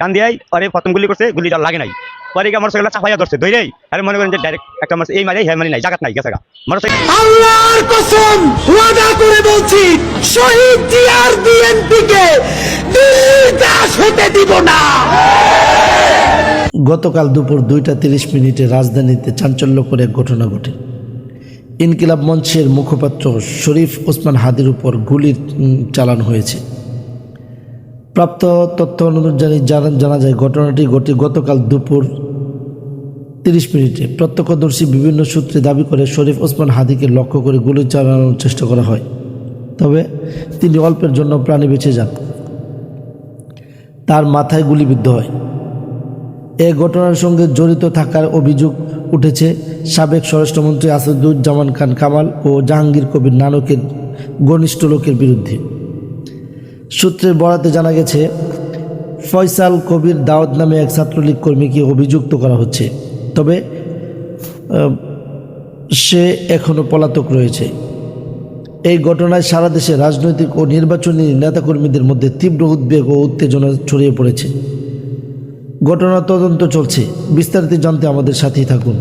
টান দিয়াই পরে প্রথম গুলি করছে গুলি গুলিটা লাগে নাই। পরে গিয়ে মোটরসাইকেলটা চাপাইয়া ধরছে ধরেই আর মনে করেন যে ডাইরেক্ট একটা মোটর এই মারে হ্যাঁ মানে নাই জায়গা নাই গেছে গা। মোটরসাইকেল আল্লাহর কসম ওয়াদা করে বলছি শহীদ জিয়ার বিএনপি কে দাস হতে দিব না। গতকাল দুপুর দুইটা তিরিশ মিনিটে রাজধানীতে চাঞ্চল্যকর এক ঘটনা ঘটে। ইনকিলাব মঞ্চের মুখপাত্র শরীফ ওসমান হাদির উপর গুলি চালানো হয়েছে। প্রাপ্ত তথ্য অনুযায়ী জানা যায় ঘটনাটি ঘটে গতকাল দুপুর তিরিশ মিনিটে। প্রত্যক্ষদর্শী বিভিন্ন সূত্রে দাবি করে শরীফ ওসমান হাদিকে লক্ষ্য করে গুলি চালানোর চেষ্টা করা হয়। তবে তিনি অল্পের জন্য প্রাণে বেঁচে যান। তার মাথায় গুলিবিদ্ধ হয়। এ ঘটনার সঙ্গে জড়িত থাকার অভিযোগ উঠেছে সাবেক স্বরাষ্ট্রমন্ত্রী আসাদুজ্জামান খান কামাল ও জাহাঙ্গীর কবির নানকের ঘনিষ্ঠ লোকের বিরুদ্ধে। সূত্রের বরাতে জানা গেছে, ফয়সাল কবির দাওয়াত নামে এক ছাত্রলীগ কর্মীকে অভিযুক্ত করা হচ্ছে। তবে সে এখনও পলাতক রয়েছে। এই ঘটনায় সারা দেশে রাজনৈতিক ও নির্বাচনী নেতাকর্মীদের মধ্যে তীব্র উদ্বেগ ও উত্তেজনা ছড়িয়ে পড়েছে। ঘটনা তদন্ত চলছে। বিস্তারিত জানতে আমাদের সাথেই থাকুন।